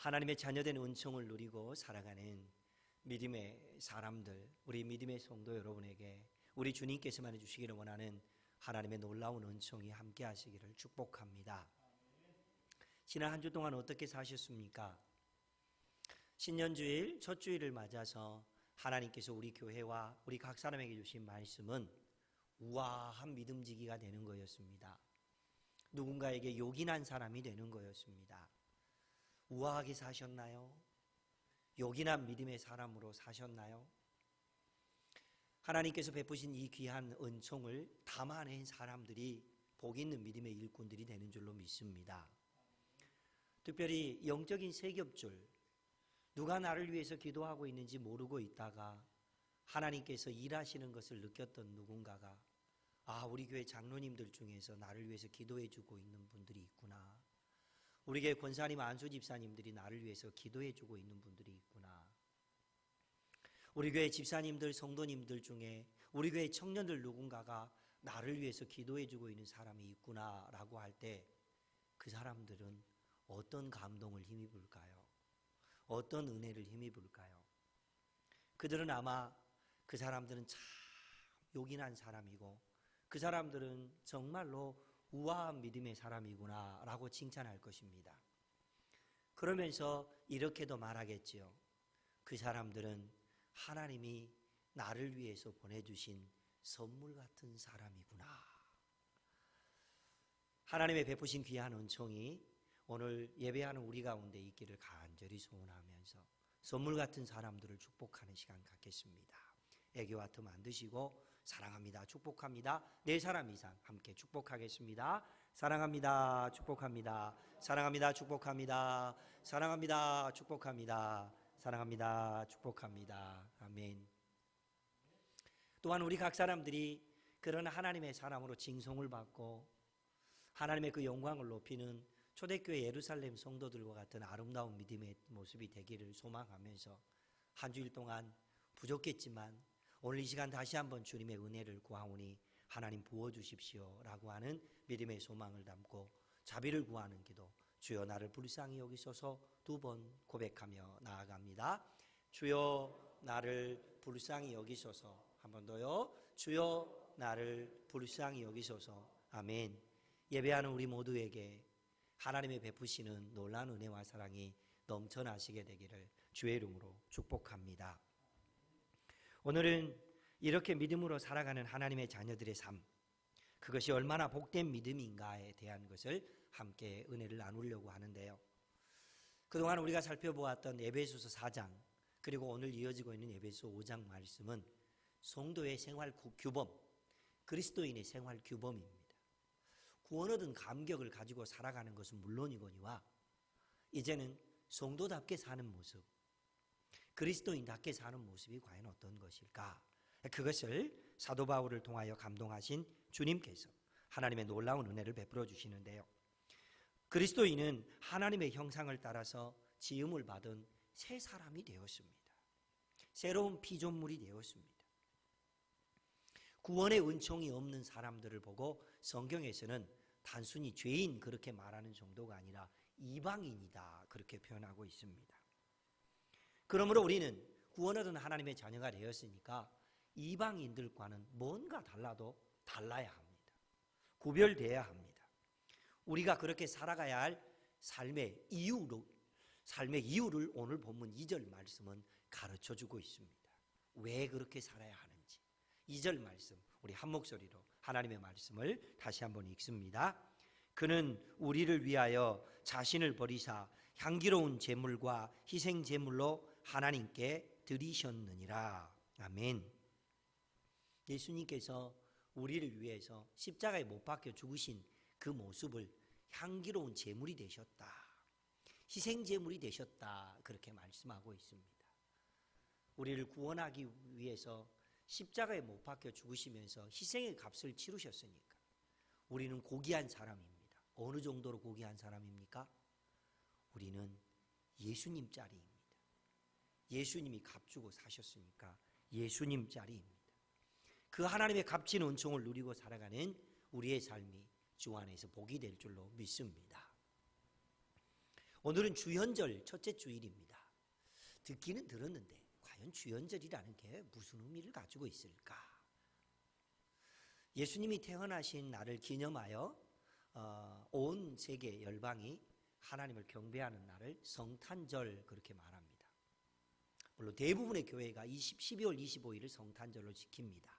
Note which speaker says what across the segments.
Speaker 1: 하나님의 자녀된 은총을 누리고 살아가는 믿음의 사람들, 우리 믿음의 성도 여러분에게 우리 주님께서만 해주시기를 원하는 하나님의 놀라운 은총이 함께 하시기를 축복합니다. 지난 한 주 동안 어떻게 사셨습니까? 신년주일 첫 주일을 맞아서 하나님께서 우리 교회와 우리 각 사람에게 주신 말씀은 우아한 믿음지기가 되는 거였습니다. 누군가에게 요긴한 사람이 되는 거였습니다. 우아하게 사셨나요? 요긴한 믿음의 사람으로 사셨나요? 하나님께서 베푸신 이 귀한 은총을 담아낸 사람들이 복 있는 믿음의 일꾼들이 되는 줄로 믿습니다. 특별히 영적인 세겹줄, 누가 나를 위해서 기도하고 있는지 모르고 있다가 하나님께서 일하시는 것을 느꼈던 누군가가 아, 우리 교회 장로님들 중에서 나를 위해서 기도해 주고 있는 분들이 있구나. 우리 교회 권사님 안수 집사님들이 나를 위해서 기도해 주고 있는 분들이 있구나. 우리 교회 집사님들 성도님들 중에 우리 교회 청년들 누군가가 나를 위해서 기도해 주고 있는 사람이 있구나라고 할 때 그 사람들은 어떤 감동을 힘입을까요? 어떤 은혜를 힘입을까요? 그들은 아마 그 사람들은 참 요긴한 사람이고 그 사람들은 정말로 우아한 믿음의 사람이구나 라고 칭찬할 것입니다. 그러면서 이렇게도 말하겠지요. 그 사람들은 하나님이 나를 위해서 보내주신 선물 같은 사람이구나. 하나님의 베푸신 귀한 은총이 오늘 예배하는 우리 가운데 있기를 간절히 소원하면서 선물 같은 사람들을 축복하는 시간 갖겠습니다. 애교와 틈 안 드시고 사랑합니다. 축복합니다. 네 사람 이상 함께 축복하겠습니다. 사랑합니다. 축복합니다. 사랑합니다. 축복합니다. 사랑합니다. 축복합니다. 사랑합니다. 축복합니다. 아멘. 또한 우리 각 사람들이 그런 하나님의 사람으로 징송을 받고 하나님의 그 영광을 높이는 초대교회 예루살렘 성도들과 같은 아름다운 믿음의 모습이 되기를 소망하면서 한 주일 동안 부족했지만 오늘 이 시간 다시 한번 주님의 은혜를 구하오니 하나님 부어 주십시오라고 하는 믿음의 소망을 담고 자비를 구하는 기도 주여 나를 불쌍히 여기소서 두 번 고백하며 나아갑니다. 주여 나를 불쌍히 여기소서 한 번 더요. 주여 나를 불쌍히 여기소서 아멘. 예배하는 우리 모두에게 하나님의 베푸시는 놀라운 은혜와 사랑이 넘쳐나시게 되기를 주의 이름으로 축복합니다. 오늘은 이렇게 믿음으로 살아가는 하나님의 자녀들의 삶, 그것이 얼마나 복된 믿음인가에 대한 것을 함께 은혜를 나누려고 하는데요. 그동안 우리가 살펴보았던 에베소서 4장, 그리고 오늘 이어지고 있는 에베소 5장 말씀은 성도의 생활 규범, 그리스도인의 생활 규범입니다. 구원 얻은 감격을 가지고 살아가는 것은 물론이거니와 이제는 성도답게 사는 모습, 그리스도인답게 사는 모습이 과연 어떤 것일까? 그것을 사도 바울을 통하여 감동하신 주님께서 하나님의 놀라운 은혜를 베풀어 주시는데요. 그리스도인은 하나님의 형상을 따라서 지음을 받은 새 사람이 되었습니다. 새로운 피조물이 되었습니다. 구원의 은총이 없는 사람들을 보고 성경에서는 단순히 죄인 그렇게 말하는 정도가 아니라 이방인이다 그렇게 표현하고 있습니다. 그러므로 우리는 구원 얻은 하나님의 자녀가 되었으니까 이방인들과는 뭔가 달라도 달라야 합니다. 구별돼야 합니다. 우리가 그렇게 살아가야 할 삶의 이유로 삶의 이유를 오늘 본문 2절 말씀은 가르쳐 주고 있습니다. 왜 그렇게 살아야 하는지. 2절 말씀 우리 한 목소리로 하나님의 말씀을 다시 한번 읽습니다. 그는 우리를 위하여 자신을 버리사 향기로운 제물과 희생 제물로 하나님께 드리셨느니라. 아멘. 예수님께서 우리를 위해서 십자가에 못 박혀 죽으신 그 모습을 향기로운 제물이 되셨다. 희생 제물이 되셨다. 그렇게 말씀하고 있습니다. 우리를 구원하기 위해서 십자가에 못 박혀 죽으시면서 희생의 값을 치르셨으니까 우리는 고귀한 사람입니다. 어느 정도로 고귀한 사람입니까? 우리는 예수님 짤입니다. 예수님이 값주고 사셨으니까 예수님 짤입니다. 그 하나님의 값진 은총을 누리고 살아가는 우리의 삶이 주 안에서 복이 될 줄로 믿습니다. 오늘은 주현절 첫째 주일입니다. 듣기는 들었는데 과연 주현절이라는 게 무슨 의미를 가지고 있을까? 예수님이 태어나신 날을 기념하여 어, 온 세계 열방이 하나님을 경배하는 날을 성탄절 그렇게 말합니다. 물론 대부분의 교회가 20, 12월 25일을 성탄절로 지킵니다.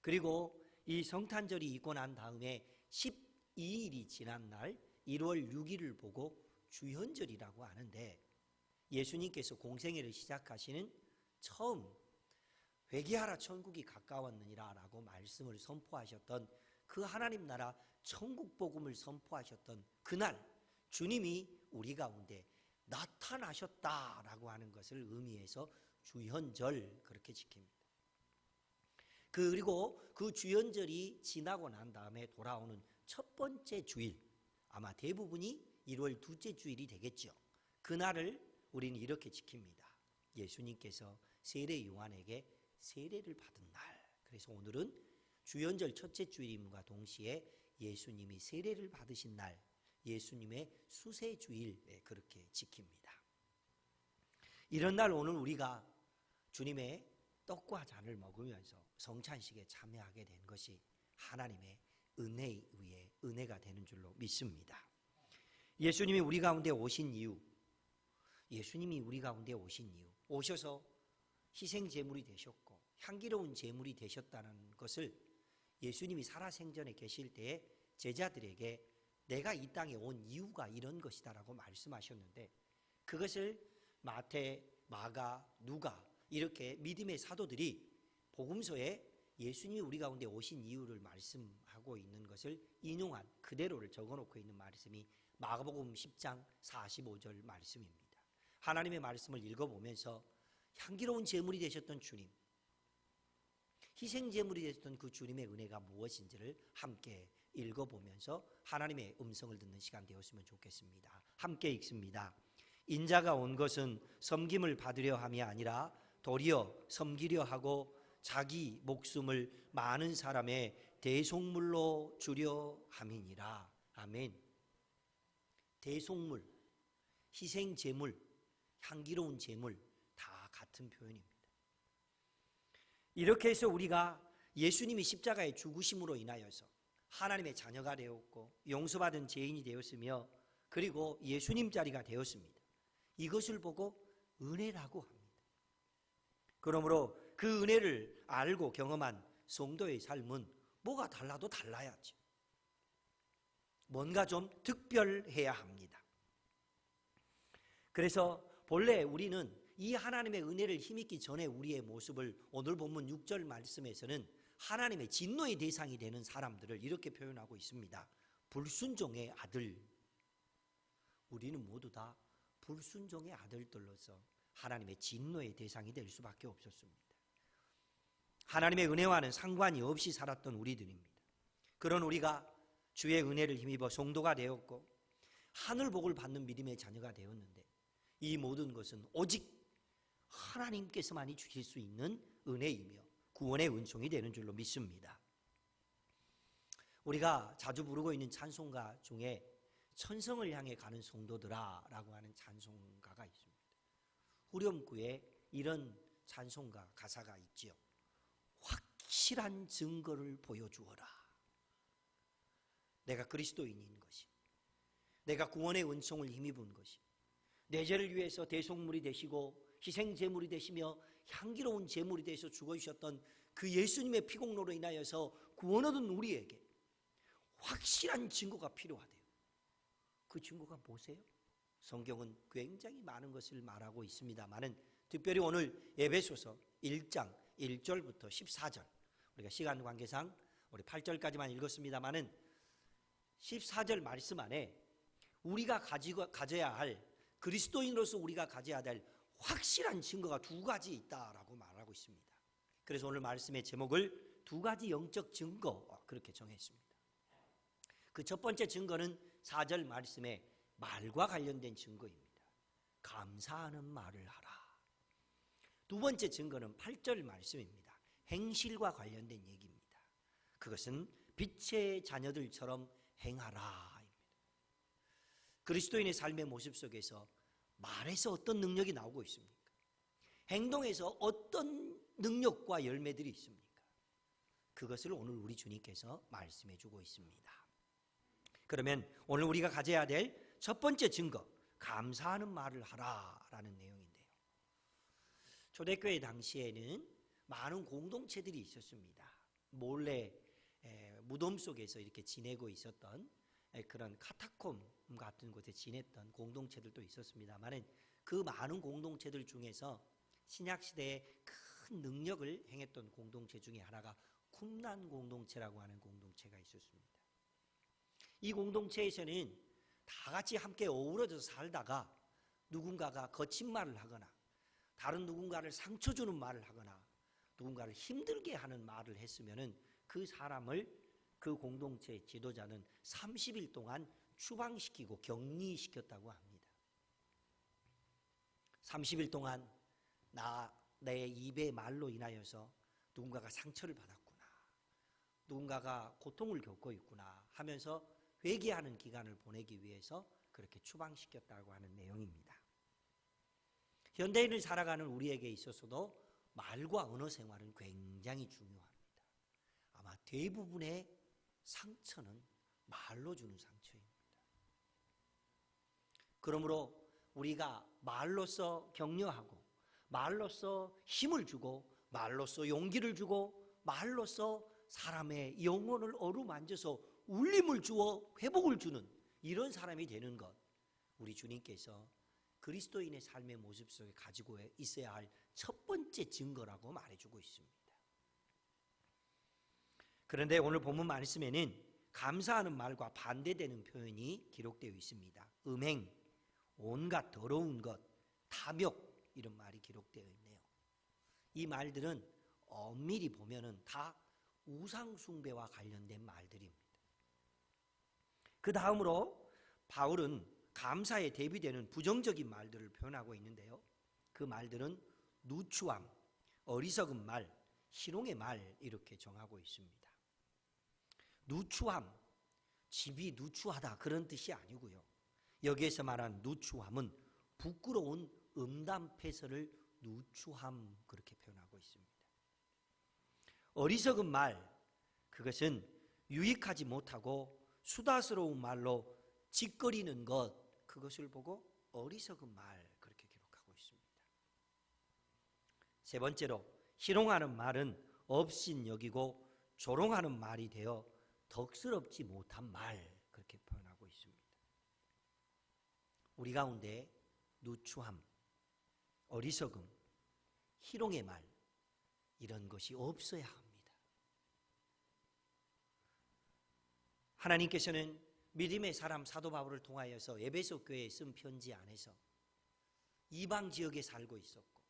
Speaker 1: 그리고 이 성탄절이 있고 난 다음에 12일이 지난 날 1월 6일을 보고 주현절이라고 하는데 예수님께서 공생애를 시작하시는 처음 회개하라 천국이 가까웠느니라라고 말씀을 선포하셨던 그 하나님 나라 천국 복음을 선포하셨던 그날 주님이 우리 가운데 나타나셨다라고 하는 것을 의미해서 주현절 그렇게 지킵니다. 그리고 그 주현절이 지나고 난 다음에 돌아오는 첫 번째 주일 아마 대부분이 1월 둘째 주일이 되겠죠. 그날을 우리는 이렇게 지킵니다. 예수님께서 세례 요한에게 세례를 받은 날. 그래서 오늘은 주연절 첫째 주일임과 동시에 예수님이 세례를 받으신 날, 예수님의 수세 주일 그렇게 지킵니다. 이런 날 오늘 우리가 주님의 떡과 잔을 먹으면서 성찬식에 참여하게 된 것이 하나님의 은혜에 의해 은혜가 되는 줄로 믿습니다. 예수님이 우리 가운데 오신 이유, 예수님이 우리 가운데 오신 이유, 오셔서 희생 제물이 되셨고 향기로운 제물이 되셨다는 것을 예수님이 살아생전에 계실 때에 제자들에게 내가 이 땅에 온 이유가 이런 것이다라고 말씀하셨는데 그것을 마태, 마가, 누가 이렇게 믿음의 사도들이 복음서에 예수님이 우리 가운데 오신 이유를 말씀하고 있는 것을 인용한 그대로를 적어놓고 있는 말씀이 마가복음 10장 45절 말씀입니다. 하나님의 말씀을 읽어보면서 향기로운 제물이 되셨던 주님, 희생 제물이 되셨던 그 주님의 은혜가 무엇인지를 함께 읽어보면서 하나님의 음성을 듣는 시간 되었으면 좋겠습니다. 함께 읽습니다. 인자가 온 것은 섬김을 받으려 함이 아니라 도리어 섬기려 하고 자기 목숨을 많은 사람의 대속물로 주려 함이니라. 아멘. 대속물, 희생 제물, 향기로운 제물 다 같은 표현입니다. 이렇게 해서 우리가 예수님이 십자가의 죽으심으로 인하여서 하나님의 자녀가 되었고 용서받은 죄인이 되었으며 그리고 예수님 자리가 되었습니다. 이것을 보고 은혜라고 합니다. 그러므로 그 은혜를 알고 경험한 성도의 삶은 뭐가 달라도 달라야죠. 뭔가 좀 특별해야 합니다. 그래서 본래 우리는 이 하나님의 은혜를 힘입기 전에 우리의 모습을 오늘 본문 6절 말씀에서는 하나님의 진노의 대상이 되는 사람들을 이렇게 표현하고 있습니다. 불순종의 아들. 우리는 모두 다 불순종의 아들들로서 하나님의 진노의 대상이 될 수밖에 없었습니다. 하나님의 은혜와는 상관이 없이 살았던 우리들입니다. 그런 우리가 주의 은혜를 힘입어 성도가 되었고 하늘 복을 받는 믿음의 자녀가 되었는데 이 모든 것은 오직 하나님께서만이 주실 수 있는 은혜이며 구원의 은총이 되는 줄로 믿습니다. 우리가 자주 부르고 있는 찬송가 중에 천성을 향해 가는 성도들아라고 하는 찬송가가 있습니다. 후렴구에 이런 찬송가 가사가 있지요. 확실한 증거를 보여주어라. 내가 그리스도인인 것이, 내가 구원의 은총을 힘입은 것이, 내 죄를 위해서 대속물이 되시고 희생 제물이 되시며 향기로운 제물이 되서 죽어주셨던 그 예수님의 피공로로 인하여서 구원 얻은 우리에게 확실한 증거가 필요하대요. 그 증거가 뭐세요? 성경은 굉장히 많은 것을 말하고 있습니다만은 특별히 오늘 에베소서 1장 1절부터 14절 우리가 시간 관계상 우리 8절까지만 읽었습니다만은 14절 말씀 안에 우리가 가지고 가져야 할 그리스도인으로서 우리가 가져야 될 확실한 증거가 두 가지 있다라고 말하고 있습니다. 그래서 오늘 말씀의 제목을 두 가지 영적 증거 그렇게 정했습니다. 그 첫 번째 증거는 4절 말씀에 말과 관련된 증거입니다. 감사하는 말을 하라. 두 번째 증거는 8절 말씀입니다. 행실과 관련된 얘기입니다. 그것은 빛의 자녀들처럼 행하라. 그리스도인의 삶의 모습 속에서 말에서 어떤 능력이 나오고 있습니까? 행동에서 어떤 능력과 열매들이 있습니까? 그것을 오늘 우리 주님께서 말씀해 주고 있습니다. 그러면 오늘 우리가 가져야 될 첫 번째 증거, 감사하는 말을 하라라는 내용인데요. 초대교회 당시에는 많은 공동체들이 있었습니다. 몰래 에, 무덤 속에서 이렇게 지내고 있었던 에, 그런 카타콤 같은 곳에 지냈던 공동체들도 있었습니다만은 그 많은 공동체들 중에서 신약 시대에 큰 능력을 행했던 공동체 중에 하나가 쿰난 공동체라고 하는 공동체가 있었습니다. 이 공동체에서는 다 같이 함께 어우러져서 살다가 누군가가 거친 말을 하거나 다른 누군가를 상처 주는 말을 하거나 누군가를 힘들게 하는 말을 했으면은 그 사람을 그 공동체의 지도자는 30일 동안 추방시키고 격리시켰다고 합니다. 30일 동안 나 내 입의 말로 인하여서 누군가가 상처를 받았구나. 누군가가 고통을 겪고 있구나 하면서 회개하는 기간을 보내기 위해서 그렇게 추방시켰다고 하는 내용입니다. 현대인을 살아가는 우리에게 있어서도 말과 언어 생활은 굉장히 중요합니다. 아마 대부분의 상처는 말로 주는 상처입니다. 그러므로 우리가 말로써 격려하고 말로써 힘을 주고 말로써 용기를 주고 말로써 사람의 영혼을 어루만져서 울림을 주어 회복을 주는 이런 사람이 되는 것 우리 주님께서 그리스도인의 삶의 모습 속에 가지고 있어야 할 첫 번째 증거라고 말해주고 있습니다. 그런데 오늘 본문 말씀에는 감사하는 말과 반대되는 표현이 기록되어 있습니다. 음행, 온갖 더러운 것, 탐욕 이런 말이 기록되어 있네요. 이 말들은 엄밀히 보면은 다 우상 숭배와 관련된 말들입니다. 그 다음으로 바울은 감사에 대비되는 부정적인 말들을 표현하고 있는데요. 그 말들은 누추함, 어리석은 말, 희롱의 말 이렇게 정하고 있습니다. 누추함, 집이 누추하다 그런 뜻이 아니고요. 여기에서 말한 누추함은 부끄러운 음담패설을 누추함 그렇게 표현하고 있습니다. 어리석은 말, 그것은 유익하지 못하고 수다스러운 말로 짓거리는 것, 그것을 보고 어리석은 말 그렇게 기록하고 있습니다. 세 번째로 희롱하는 말은 업신 여기고 조롱하는 말이 되어 덕스럽지 못한 말 그렇게 표현하고. 우리 가운데 누추함, 어리석음, 희롱의 말 이런 것이 없어야 합니다. 하나님께서는 믿음의 사람 사도 바울을 통하여서 에베소 교회에 쓴 편지 안에서 이방 지역에 살고 있었고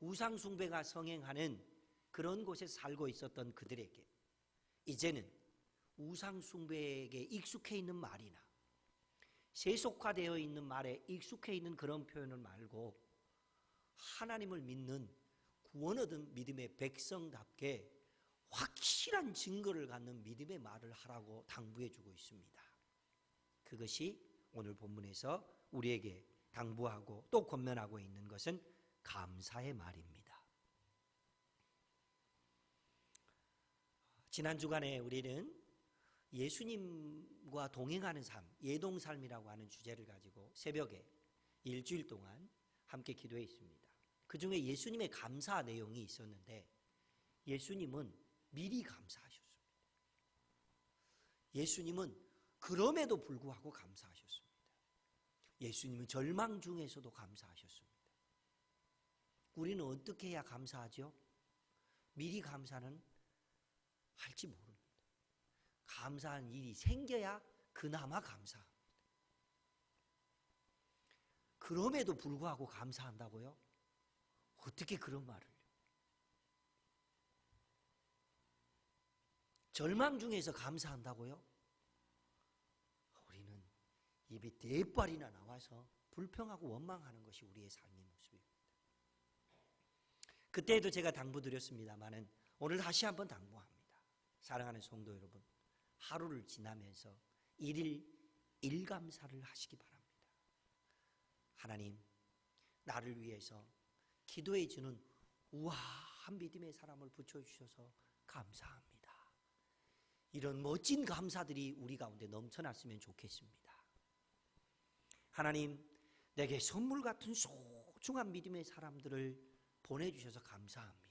Speaker 1: 우상 숭배가 성행하는 그런 곳에 살고 있었던 그들에게 이제는 우상 숭배에게 익숙해 있는 말이나 세속화되어 있는 말에 익숙해 있는 그런 표현을 말고 하나님을 믿는 구원 얻은 믿음의 백성답게 확실한 증거를 갖는 믿음의 말을 하라고 당부해 주고 있습니다. 그것이 오늘 본문에서 우리에게 당부하고 또 권면하고 있는 것은 감사의 말입니다. 지난 주간에 우리는 예수님과 동행하는 삶, 예동 삶이라고 하는 주제를 가지고 새벽에 일주일 동안 함께 기도했습니다. 그 중에 예수님의 감사 내용이 있었는데 예수님은 미리 감사하셨습니다. 예수님은 그럼에도 불구하고 감사하셨습니다. 예수님은 절망 중에서도 감사하셨습니다. 우리는 어떻게 해야 감사하죠? 미리 감사는 할지 모릅니다. 감사한 일이 생겨야 그나마 감사합니다. 그럼에도 불구하고 감사한다고요? 어떻게 그런 말을? 절망 중에서 감사한다고요? 우리는 입이 대빨이나 나와서 불평하고 원망하는 것이 우리의 삶의 모습입니다. 그때에도 제가 당부드렸습니다만은 오늘 다시 한번 당부합니다. 사랑하는 성도 여러분, 하루를 지나면서 일일 일감사를 하시기 바랍니다. 하나님, 나를 위해서 기도해 주는 우아한 믿음의 사람을 붙여주셔서 감사합니다. 이런 멋진 감사들이 우리 가운데 넘쳐났으면 좋겠습니다. 하나님, 내게 선물 같은 소중한 믿음의 사람들을 보내주셔서 감사합니다.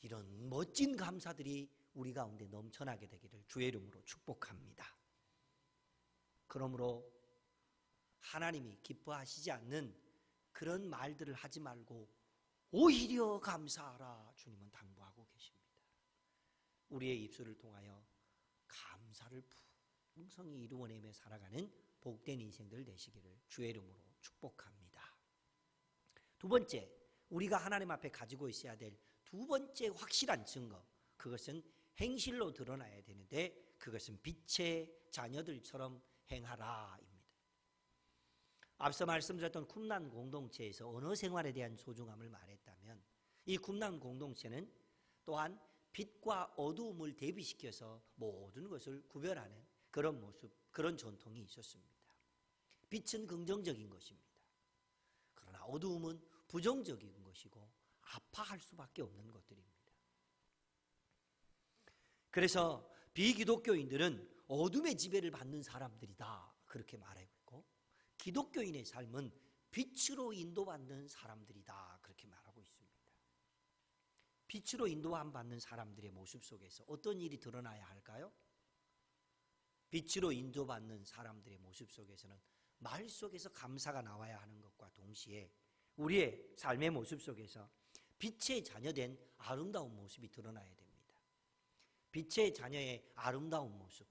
Speaker 1: 이런 멋진 감사들이 우리 가운데 넘쳐나게 되기를 주의 이름으로 축복합니다. 그러므로 하나님이 기뻐하시지 않는 그런 말들을 하지 말고 오히려 감사하라 주님은 당부하고 계십니다. 우리의 입술을 통하여 감사를 풍성히 이루어내며 살아가는 복된 인생들 되시기를 주의 이름으로 축복합니다. 두 번째, 우리가 하나님 앞에 가지고 있어야 될 두 번째 확실한 증거, 그것은 행실로 드러나야 되는데 그것은 빛의 자녀들처럼 행하라입니다. 앞서 말씀드렸던 쿰난 공동체에서 언어 생활에 대한 소중함을 말했다면 이 쿰난 공동체는 또한 빛과 어두움을 대비시켜서 모든 것을 구별하는 그런 모습, 그런 전통이 있었습니다. 빛은 긍정적인 것입니다. 그러나 어두움은 부정적인 것이고 아파할 수밖에 없는 것들입니다. 그래서 비기독교인들은 어둠의 지배를 받는 사람들이다. 그렇게 말하고 있고, 기독교인의 삶은 빛으로 인도받는 사람들이다. 그렇게 말하고 있습니다. 빛으로 인도함 받는 사람들의 모습 속에서 어떤 일이 드러나야 할까요? 빛으로 인도받는 사람들의 모습 속에서는 말 속에서 감사가 나와야 하는 것과 동시에 우리의 삶의 모습 속에서 빛의 자녀된 아름다운 모습이 드러나야 됩니다. 빛의 자녀의 아름다운 모습.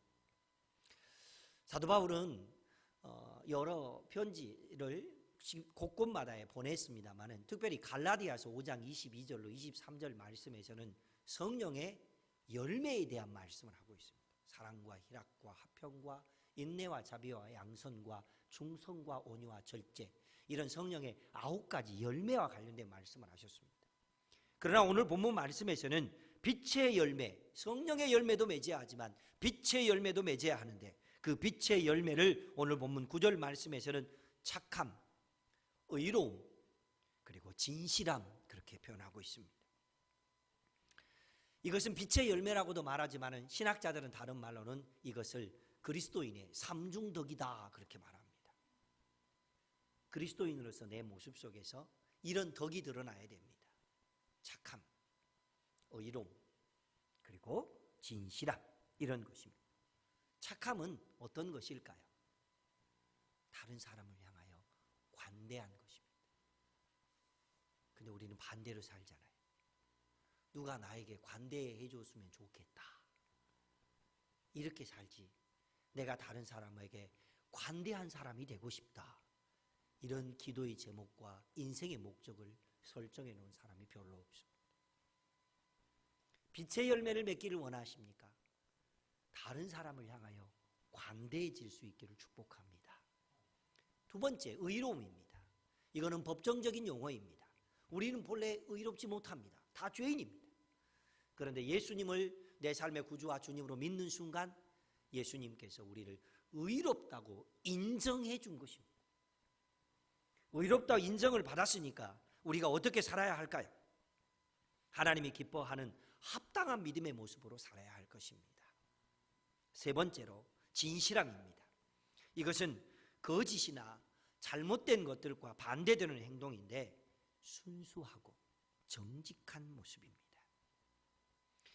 Speaker 1: 사도 바울은 어, 여러 편지를 곳곳마다 보냈습니다만은 특별히 갈라디아서 5장 22절로 23절 말씀에서는 성령의 열매에 대한 말씀을 하고 있습니다. 사랑과 희락과 화평과 인내와 자비와 양선과 중성과 온유와 절제 이런 성령의 아홉 가지 열매와 관련된 말씀을 하셨습니다. 그러나 오늘 본문 말씀에서는 빛의 열매, 성령의 열매도 맺어야 하지만 빛의 열매도 맺어야 하는데 그 빛의 열매를 오늘 본문 9절 말씀에서는 착함, 의로움, 그리고 진실함 그렇게 표현하고 있습니다. 이것은 빛의 열매라고도 말하지만은 신학자들은 다른 말로는 이것을 그리스도인의 삼중덕이다 그렇게 말합니다. 그리스도인으로서 내 모습 속에서 이런 덕이 드러나야 됩니다. 착함, 의로움, 그리고 진실함 이런 것입니다. 착함은 어떤 것일까요? 다른 사람을 향하여 관대한 것입니다. 근데 우리는 반대로 살잖아요. 누가 나에게 관대해 줬으면 좋겠다. 이렇게 살지. 내가 다른 사람에게 관대한 사람이 되고 싶다. 이런 기도의 제목과 인생의 목적을 설정해 놓은 사람이 별로 없습니다. 빛의 열매를 맺기를 원하십니까? 다른 사람을 향하여 관대해질 수 있기를 축복합니다. 두 번째, 의로움입니다. 이거는 법정적인 용어입니다. 우리는 본래 의롭지 못합니다. 다 죄인입니다. 그런데 예수님을 내 삶의 구주와 주님으로 믿는 순간 예수님께서 우리를 의롭다고 인정해 준 것입니다. 의롭다 인정을 받았으니까 우리가 어떻게 살아야 할까요? 하나님이 기뻐하는 합당한 믿음의 모습으로 살아야 할 것입니다. 세 번째로 진실함입니다. 이것은 거짓이나 잘못된 것들과 반대되는 행동인데 순수하고 정직한 모습입니다.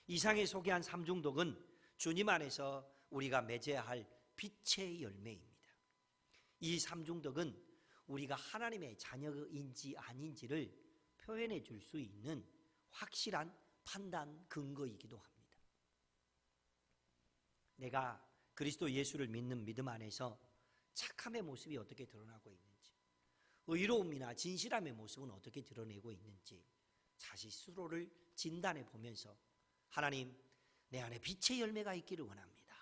Speaker 1: 이상에 소개한 삼중독은 주님 안에서 우리가 맺어야 할 빛의 열매입니다. 이 삼중독은 우리가 하나님의 자녀인지 아닌지를 표현해 줄 수 있는 확실한 판단 근거이기도 합니다. 내가 그리스도 예수를 믿는 믿음 안에서 착함의 모습이 어떻게 드러나고 있는지, 의로움이나 진실함의 모습은 어떻게 드러내고 있는지 자신 스스로를 진단해 보면서 하나님, 내 안에 빛의 열매가 있기를 원합니다.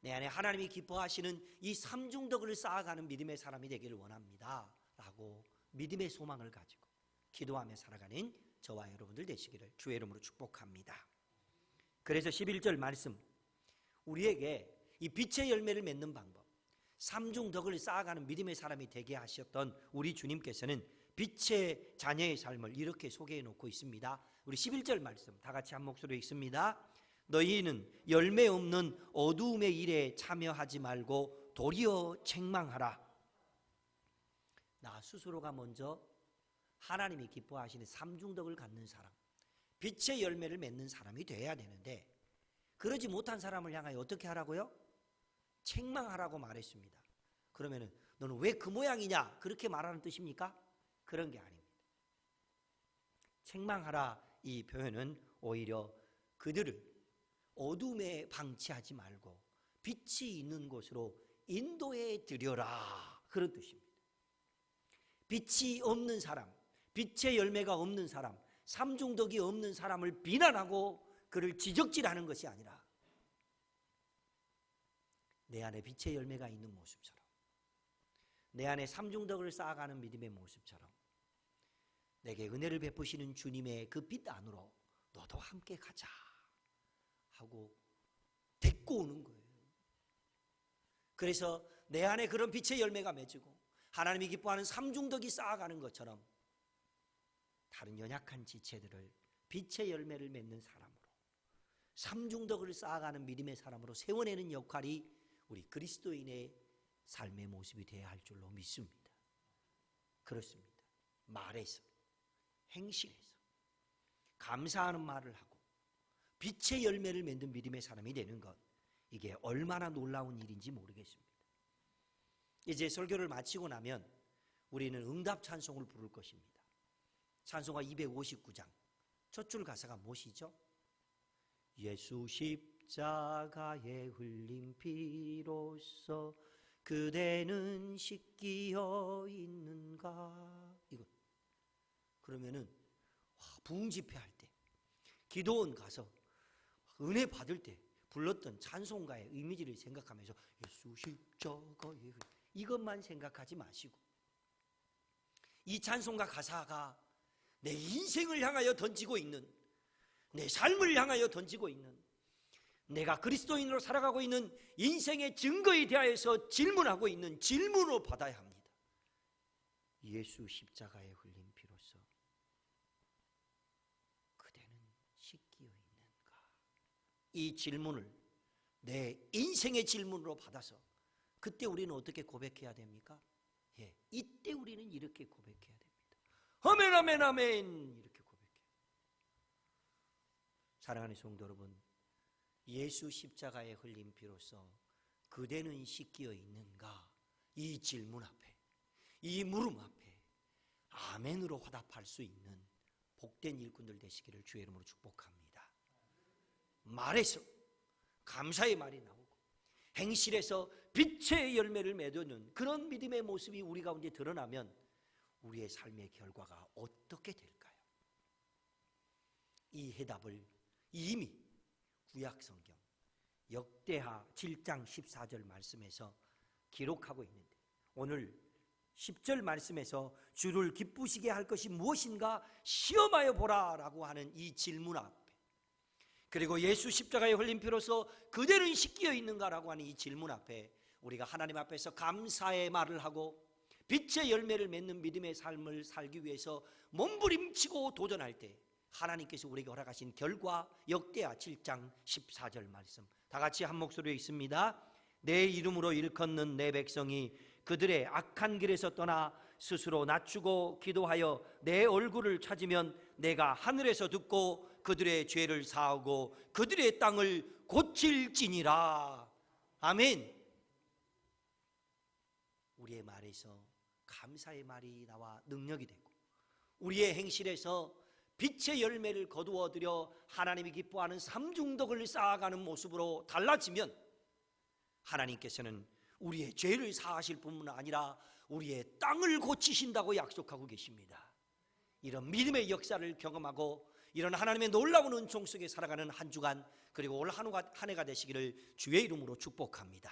Speaker 1: 내 안에 하나님이 기뻐하시는 이 삼중덕을 쌓아가는 믿음의 사람이 되기를 원합니다. 라고 믿음의 소망을 가지고 기도하며 살아가는 저와 여러분들 되시기를 주의 이름으로 축복합니다. 그래서 11절 말씀 우리에게 이 빛의 열매를 맺는 방법, 삼중 덕을 쌓아가는 믿음의 사람이 되게 하셨던 우리 주님께서는 빛의 자녀의 삶을 이렇게 소개해 놓고 있습니다. 우리 11절 말씀 다 같이 한 목소리로 읽습니다. 너희는 열매 없는 어두움의 일에 참여하지 말고 도리어 책망하라. 나 스스로가 먼저 하나님이 기뻐하시는 삼중덕을 갖는 사람, 빛의 열매를 맺는 사람이 돼야 되는데 그러지 못한 사람을 향하여 어떻게 하라고요? 책망하라고 말했습니다. 그러면은 너는 왜 그 모양이냐? 그렇게 말하는 뜻입니까? 그런 게 아닙니다. 책망하라 이 표현은 오히려 그들을 어둠에 방치하지 말고 빛이 있는 곳으로 인도해 드려라 그런 뜻입니다. 빛이 없는 사람, 빛의 열매가 없는 사람, 삼중덕이 없는 사람을 비난하고 그를 지적질하는 것이 아니라 내 안에 빛의 열매가 있는 모습처럼 내 안에 삼중덕을 쌓아가는 믿음의 모습처럼 내게 은혜를 베푸시는 주님의 그 빛 안으로 너도 함께 가자 하고 데리고 오는 거예요. 그래서 내 안에 그런 빛의 열매가 맺히고 하나님이 기뻐하는 삼중덕이 쌓아가는 것처럼 다른 연약한 지체들을 빛의 열매를 맺는 사람으로 삼중덕을 쌓아가는 믿음의 사람으로 세워내는 역할이 우리 그리스도인의 삶의 모습이 되어야 할 줄로 믿습니다. 그렇습니다. 말에서, 행실에서 감사하는 말을 하고 빛의 열매를 맺는 믿음의 사람이 되는 것 이게 얼마나 놀라운 일인지 모르겠습니다. 이제 설교를 마치고 나면 우리는 응답 찬송을 부를 것입니다. 찬송가 259장. 첫 줄 가사가 무엇이죠? 예수 십자가에 흘린 피로써 그대는 씻기어 있는가? 이거. 그러면은 부흥 집회할 때 기도원 가서 은혜 받을 때 불렀던 찬송가의 이미지를 생각하면서 예수 십자가에 흘린 이것만 생각하지 마시고 이 찬송가 가사가 내 인생을 향하여 던지고 있는 내 삶을 향하여 던지고 있는 내가 그리스도인으로 살아가고 있는 인생의 증거에 대하여서 질문하고 있는 질문으로 받아야 합니다. 예수 십자가에 흘린 피로써 그대는 씻기어 있는가? 이 질문을 내 인생의 질문으로 받아서 그때 우리는 어떻게 고백해야 됩니까? 예, 이때 우리는 이렇게 고백해야. 아멘, 아멘, 아멘 이렇게 고백해요. 사랑하는 성도 여러분, 예수 십자가에 흘린 피로써 그대는 씻기어 있는가? 이 질문 앞에, 이 물음 앞에 아멘으로 화답할 수 있는 복된 일꾼들 되시기를 주의 이름으로 축복합니다. 말에서 감사의 말이 나오고 행실에서 빛의 열매를 맺어는 그런 믿음의 모습이 우리 가운데 드러나면 우리의 삶의 결과가 어떻게 될까요? 이 해답을 이미 구약 성경 역대하 7장 14절 말씀에서 기록하고 있는데 오늘 10절 말씀에서 주를 기쁘시게 할 것이 무엇인가 시험하여 보라라고 하는 이 질문 앞에 그리고 예수 십자가에 흘린 피로서 그대는 씻기어 있는가라고 하는 이 질문 앞에 우리가 하나님 앞에서 감사의 말을 하고 빛의 열매를 맺는 믿음의 삶을 살기 위해서 몸부림치고 도전할 때 하나님께서 우리에게 허락하신 결과 역대하 7장 14절 말씀 다 같이 한 목소리로 읽습니다. 내 이름으로 일컫는 내 백성이 그들의 악한 길에서 떠나 스스로 낮추고 기도하여 내 얼굴을 찾으면 내가 하늘에서 듣고 그들의 죄를 사하고 그들의 땅을 고칠지니라. 아멘. 우리의 말에서 감사의 말이 나와 능력이 되고 우리의 행실에서 빛의 열매를 거두어 들여 하나님이 기뻐하는 삼중덕을 쌓아가는 모습으로 달라지면 하나님께서는 우리의 죄를 사하실 뿐만 아니라 우리의 땅을 고치신다고 약속하고 계십니다. 이런 믿음의 역사를 경험하고 이런 하나님의 놀라운 은총 속에 살아가는 한 주간 그리고 올 한 해가 되시기를 주의 이름으로 축복합니다.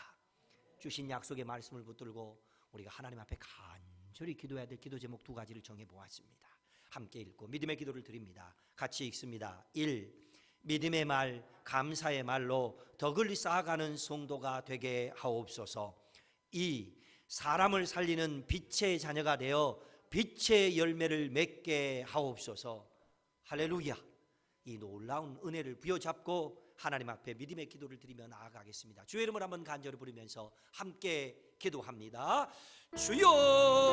Speaker 1: 주신 약속의 말씀을 붙들고 우리가 하나님 앞에 간 절히 기도해야 될 기도 제목 두 가지를 정해 보았습니다. 함께 읽고 믿음의 기도를 드립니다. 같이 읽습니다. 1. 믿음의 말, 감사의 말로 덕을 쌓아가는 성도가 되게 하옵소서. 이 사람을 살리는 빛의 자녀가 되어 빛의 열매를 맺게 하옵소서. 할렐루야. 이 놀라운 은혜를 부여잡고 하나님 앞에 믿음의 기도를 드리며 나아가겠습니다. 주의 이름을 한번 간절히 부르면서 함께 기도합니다. 주여